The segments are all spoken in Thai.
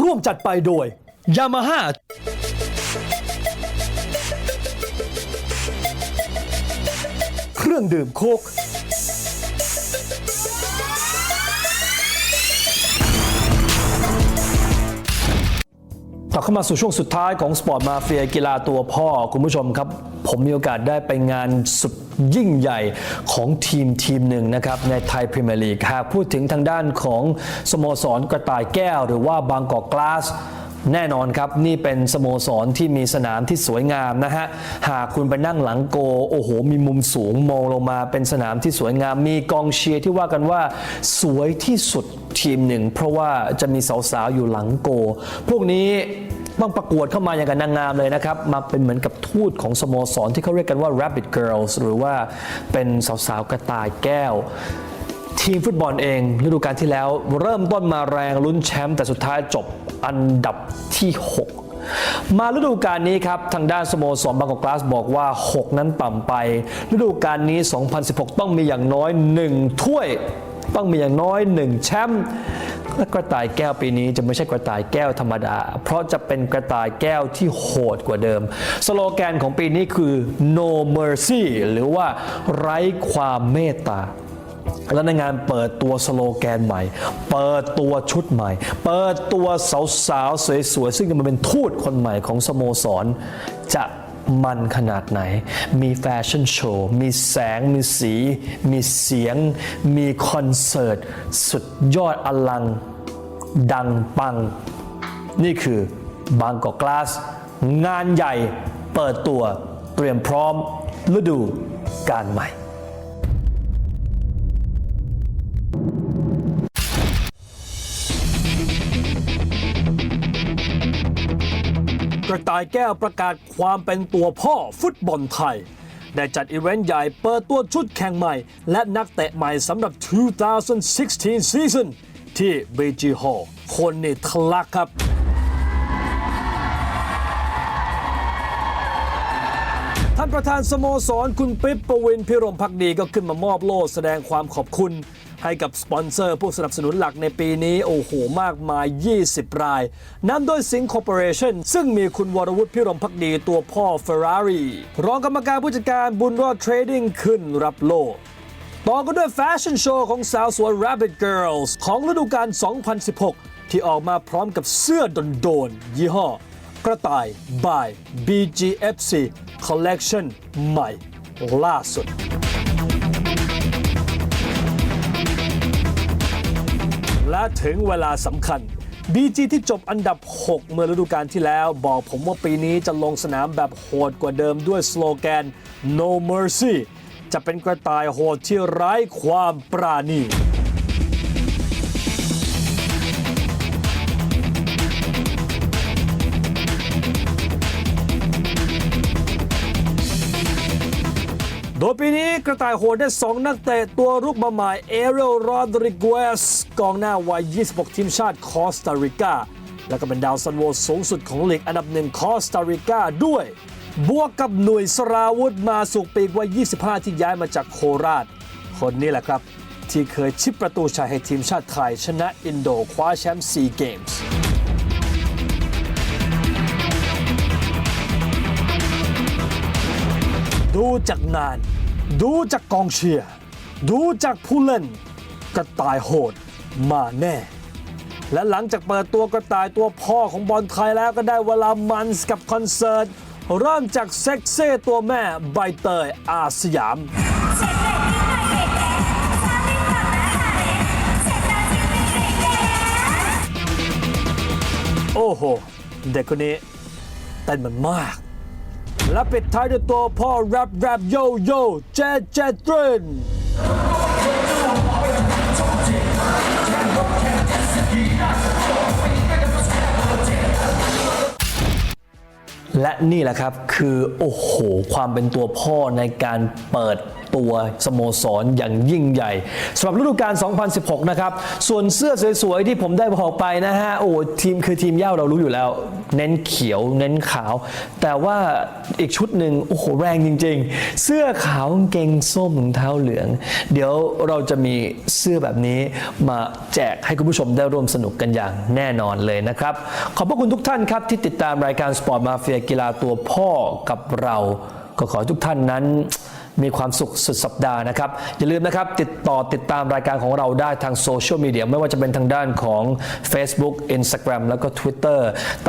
ร่วมจัดไปโดย Yamaha เครื่องดื่มโคก กลับเข้ามาสู่ช่วงสุดท้ายของสปอร์ตมาเฟียกีฬาตัวพ่อ คุณผู้ชมครับ ผมมีโอกาสได้ไปงานสุด ยิ่งใหญ่ของทีมทีมหนึ่งนะครับในไทยพรีเมียร์ลีกหากพูดถึงทางด้านของสโมสรกระต่ายแก้ว หรือว่าบางกอกกลาสแน่นอนครับ นี่เป็นสโมสรที่มีสนามที่สวยงามนะฮะ หากคุณไปนั่งหลังโก โอ้โห มีมุมสูงมองลงมาเป็นสนามที่สวยงาม มีกองเชียร์ที่ว่ากันว่าสวยที่สุดทีมหนึ่ง เพราะว่าจะมีสาวๆอยู่หลังโก พวกนี้ ต้องประกวดเข้ามาอย่างกับนางงามเลยนะครับ มาเป็นเหมือนกับทูตของสโมสรที่เขาเรียกกันว่า Rabbit Girls หรือว่าเป็นสาวๆกระต่ายแก้วทีมฟุตบอลเองฤดูกาลที่แล้วเริ่มต้นมาแรงลุ้นแชมป์แต่สุดท้ายจบอันดับที่ 6 มาฤดูกาลนี้ครับ ทางด้านสโมสรบางกอกกลาสบอกว่า 6 นั้นต่ำไป ฤดูกาลนี้ 2016 ต้องมีอย่างน้อย 1 ถ้วย ต้องมีอย่างน้อย 1 แชมป์ กระต่ายแก้วปีนี้จะไม่ใช่กระต่ายแก้วธรรมดา เพราะจะเป็นกระต่ายแก้วที่โหดกว่าเดิม สโลแกนของปีนี้คือ no mercy หรือว่าไร้ความเมตตาและในงานเปิดตัวสโลแกนใหม่ เปิดตัวชุดใหม่ เปิดตัวสาวๆสวยๆซึ่งจะมาเป็นทูตคนใหม่ของสโมสรจะ มันขนาดไหน มีแฟชั่นโชว์ มีแสง มีสี มีเสียง มีคอนเสิร์ต สุดยอดอลัง ดังปัง นี่คือบางกอกกลาส งานใหญ่เปิดตัวเตรียมพร้อมฤดูการใหม่ กระต่ายแก้วประกาศความเป็นตัวพ่อฟุตบอลไทย ได้จัดอีเวนต์ใหญ่เปิดตัวชุดแข่งใหม่ และนักเตะใหม่สำหรับ 2016 season ที่ BG Hall คนนี่ทะลักครับท่านประธานสโมสรคุณปิ๊บประวินพิรมพักดีก็ขึ้นมามอบโล่แสดงความขอบคุณ ให้กับสปอนเซอร์ผู้สนับสนุนหลักในปีนี้ โอ้โห มากมาย 20 รายนำโดยสิงคอร์ปอเรชั่นซึ่งมีคุณวรวุฒิพิรมพักดีตัวพ่อเฟอร์รารีรองกรรมการผู้จัดการบุญรอดเทรดดิ้งขึ้นรับโล่ต่อกันด้วยแฟชั่นโชว์ของสาวสวย Rabbit Girls ของฤดูกาล 2016 ที่ออกมาพร้อมกับเสื้อโดนๆยี่ห้อกระต่าย by BGFC Collection ใหม่ล่าสุด และถึงเวลาสำคัญ BG ที่จบอันดับ 6 เมื่อฤดูกาลที่แล้ว บอกผมว่าปีนี้จะลงสนามแบบโหดกว่าเดิมด้วยสโลแกน No Mercy จะเป็นกระต่ายโหดที่ไร้ความปราณี โดยปีนี้กระต่ายโหดได้2นักเตะตัวรุกมาใหม่เอเรลโรดริกเวสกองหน้าวัย 26 ทีมชาติคอสตาริกา และก็เป็นดาวซันโวสูงสุดของลีกอันดับหนึ่งคอสตาริกาด้วย บวกกับหน่วยสราวุธมาสุกปีกวัย 25 ที่ย้ายมาจากโคราช คนนี้แหละครับ ที่เคยชิปประตูชัยให้ทีมชาติไทยชนะอินโดคว้าแชมป์ซีเกมส์ ดูจากงาน ดูจากกองเชียร์ ดูจากผู้เล่น กระต่ายโหดมาแน่ และหลังจากเปิดตัวกระต่ายตัวพ่อของบอลไทยแล้วก็ได้เวลามันส์กับคอนเสิร์ต เริ่มจากเซ็กเซ่ตัวแม่ใบเตยอาสยามโอ้โห เด็กคนนี้เต้นมันมาก และปิดท้ายด้วยตัวพ่อแรปแรปโยโย่เจเจตริน และนี่แหละครับคือโอ้โหความเป็นตัวพ่อในการเปิดตัวสโมสรอย่างยิ่งใหญ่สำหรับฤดูกาล 2016 นะครับ ส่วนเสื้อสวยๆ ที่ผมได้บอกไปนะฮะ โอ้ทีมคือทีมเย้าเรารู้อยู่แล้ว เน้นเขียวเน้นขาว แต่ว่าอีกชุดหนึ่งโอ้โหแรงจริง ๆ เสื้อขาวเกงส้มถุงเท้าเหลือง เดี๋ยวเราจะมีเสื้อแบบนี้มาแจกให้คุณผู้ชมได้ร่วมสนุกกันอย่างแน่นอนเลยนะครับ ขอบพระคุณทุกท่านครับที่ติดตามรายการสปอร์ตมาเฟียกีฬาตัวพ่อกับเรา ก็ขอทุกท่านนั้นมีความสุขสุดสัปดาห์นะครับ อย่าลืมนะครับ ติดต่อติดตามรายการของเราได้ทางโซเชียลมีเดียไม่ว่าจะเป็นทางด้านของ Facebook Instagram แล้วก็ Twitter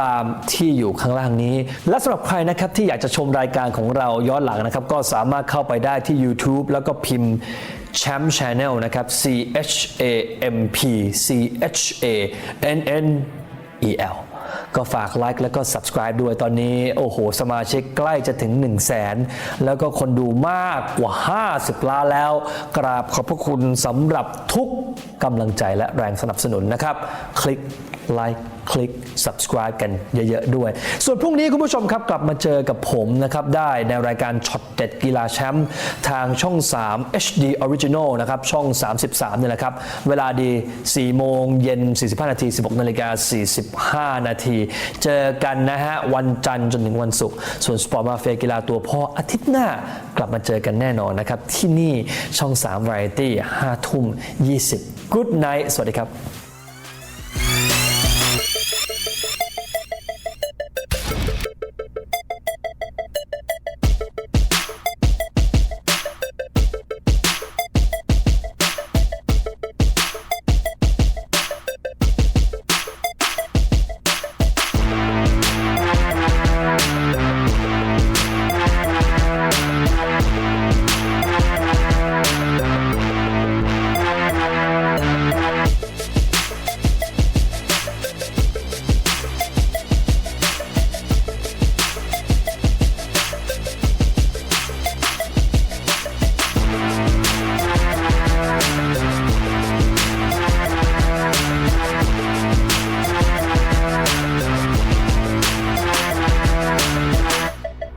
ตามที่อยู่ข้างล่างนี้ และสำหรับใครนะครับที่อยากจะชมรายการของเราย้อนหลังนะครับ ก็สามารถเข้าไปได้ที่ YouTube แล้วก็พิมพ์ Champ Channel นะครับ C H A M P C H A N N E L ก็ฝากไลค์แล้วก็ subscribe ด้วยตอนนี้ โอ้โห สมาชิกใกล้จะถึง 1 0 0 0 0แสนแล้วก็คนดูมากกว่า 50 ล้านแล้ว กราบขอบพระคุณสำหรับทุกกำลังใจและแรงสนับสนุนนะครับ คลิกไลค์คลิก subscribe กันเยอะ ๆ ด้วย ส่วนพรุ่งนี้คุณผู้ชมครับ กลับมาเจอกับผมนะครับ ได้ในรายการช็อตเด็ดกีฬาแชมป์ทางช่อง 3 HD Original นะครับ ช่อง 33เนี่ยแหละครับ เวลาดี 4 โมงเย็น 45 นาที 16 นาฬิกา45 นาทีเจอกันนะฮะ วันจันทร์จนถึงวันศุกร์ส่วนสปอร์ตมาเฟียกีฬาตัวพ่ออาทิตย์หน้ากลับมาเจอกันแน่นอนนะครับ ที่นี่ช่อง3 Variety 5ทุ่ม 20 Good night สวัสดีครับ